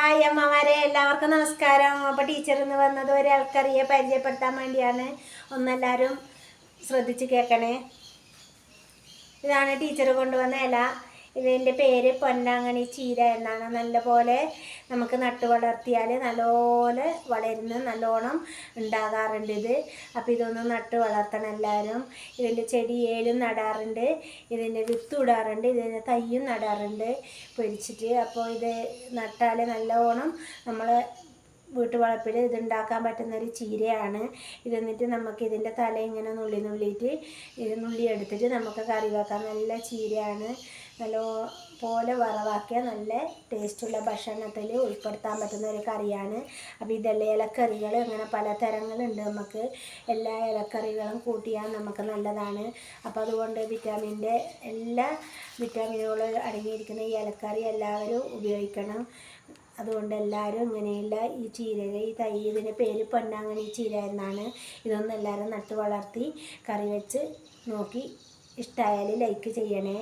Hi അമ്മമാരെ എല്ലാവർക്കും നമസ്കാരം. അപ്പോൾ ടീച്ചർ എന്ന് വന്നത് ഒരാൾക്കറിയെ പരിചയപ്പെടുത്താൻ വേണ്ടിയാണ്. ഒന്നെല്ലാവരും ശ്രദ്ധിച്ച് കേൾക്കണേ. ഇതാണ് ടീച്ചർ കൊണ്ടുവന്ന ഇല. ഇതിന്റെ പേര് പൊന്നാങ്ങണി ചീര എന്നാണ്. നല്ലപോലെ നമുക്ക് നട്ടു വളർത്തിയാൽ നല്ലപോലെ വളരുന്ന നല്ലോണം ഉണ്ടാകാറുണ്ട് ഇത്. അപ്പോൾ ഇതൊന്ന് നട്ട് വളർത്തണം എല്ലാവരും. ഇതിന്റെ ഏലും നടാറുണ്ട്. ഇതിന്റെ വിത്ത് ഇടാറുണ്ട്. ഇതിന്റെ തയ്യും നടാറുണ്ട്. പൊരിച്ചിട്ട്. അപ്പോൾ ഇത് നട്ടാൽ നല്ലോണം നമ്മൾ വീട്ടുവളപ്പിൽ ഇത് ഉണ്ടാക്കാൻ പറ്റുന്ന ഒരു ചീരയാണ്. ഇത് എന്നിട്ട് നമുക്ക് ഇതിന്റെ തല ഇങ്ങനെ നുള്ളി നുള്ളിയിട്ട് ഇത് നുള്ളി എടുത്തിട്ട് നമുക്ക് കറി വെക്കാം. നല്ല ചീരയാണ്. നല്ല പോലെ വറവാക്കിയ നല്ല ടേസ്റ്റുള്ള ഭക്ഷണത്തിൽ ഉൾപ്പെടുത്താൻ പറ്റുന്ന ഒരു കറിയാണ്. അപ്പോൾ ഇതെല്ലാം ഇലക്കറികൾ അങ്ങനെ പല തരങ്ങളുണ്ട് നമുക്ക്. എല്ലാ ഇലക്കറികളും കൂട്ടിയാൽ നമുക്ക് നല്ലതാണ്. അപ്പോൾ അതുകൊണ്ട് വിറ്റാമിന്റെ എല്ലാ വിറ്റാമിനുകളും അടങ്ങിയിരിക്കുന്ന ഈ ഇലക്കറി എല്ലാവരും ഉപയോഗിക്കണം. അതുകൊണ്ട് എല്ലാവരും ഇങ്ങനെയുള്ള ഈ ചീര ഈ തൈ ഇതിന്റെ പേര് പൊന്നാങ്ങണി ചീര എന്നാണ് ഇതൊന്നും എല്ലാവരും നട്ട് വളർത്തി കറി വെച്ച് നോക്കി. ഇഷ്ടമായാൽ ലൈക്ക് ചെയ്യണേ.